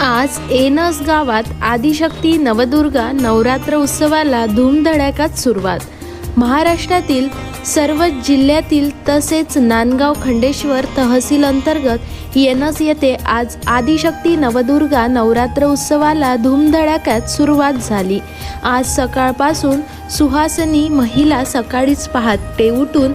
आज एनस गावात आदिशक्ती नवदुर्गा नवरात्र उत्सवाला धूमधडाक्यात सुरुवात. महाराष्ट्रातील सर्व जिल्ह्यातील तसेच नांदगाव खंडेश्वर तहसील अंतर्गत येनस येथे आज आदिशक्ती नवदुर्गा नवरात्र उत्सवाला धूमधडाक्यात सुरुवात झाली. आज सकाळपासून सुहासनी महिला सकाळीच पहाटे उठून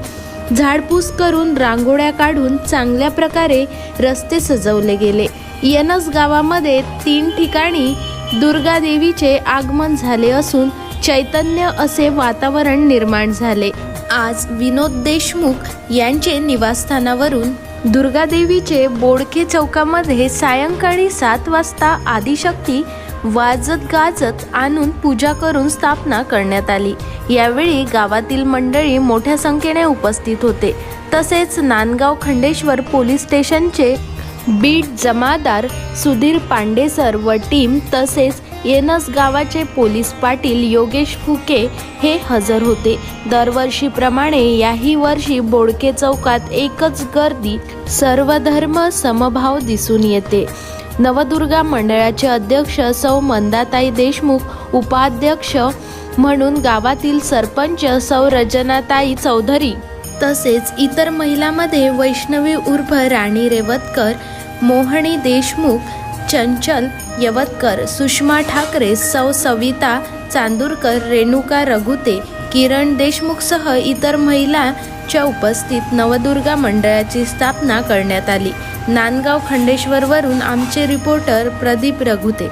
झाडपूस करून रांगोळ्या काढून चांगल्या प्रकारे रस्ते सजवले गेले. यनस गावामध्ये तीन ठिकाणी दुर्गा देवीचे आगमन झाले असून चैतन्य असे वातावरण निर्माण झाले. आज विनोद देशमुख यांचे निवासस्थानावरून दुर्गादेवीचे बोडके चौकामध्ये सायंकाळी सात वाजता आदिशक्ती वाजत गाजत आणून पूजा करून स्थापना करण्यात आली. यावेळी गावातील मंडळी मोठ्या संख्येने उपस्थित होते. तसेच नांदगाव खंडेश्वर पोलीस स्टेशनचे बीट जमादार सुधीर पांडेसर व टीम तसेच येनस गावाचे पोलीस पाटील योगेश फुके हे हजर होते. दरवर्षीप्रमाणे याही वर्षी बोडके चौकात एकच गर्दी सर्वधर्म समभाव दिसून येते. नवदुर्गा मंडळाचे अध्यक्ष सौ मंदाताई देशमुख उपाध्यक्ष म्हणून गावातील सरपंच सौ रजनाताई चौधरी तसेच इतर महिलामध्ये वैष्णवी उर्फ राणी रेवतकर मोहनी देशमुख चंचल यवतकर सुषमा ठाकरे सौ सविता चांदूरकर रेणुका रघुते किरण देशमुखसह इतर महिलांच्या उपस्थित नवदुर्गा मंडळाची स्थापना करण्यात आली. नांदगाव खंडेश्वरवरून आमचे रिपोर्टर प्रदीप रघुते.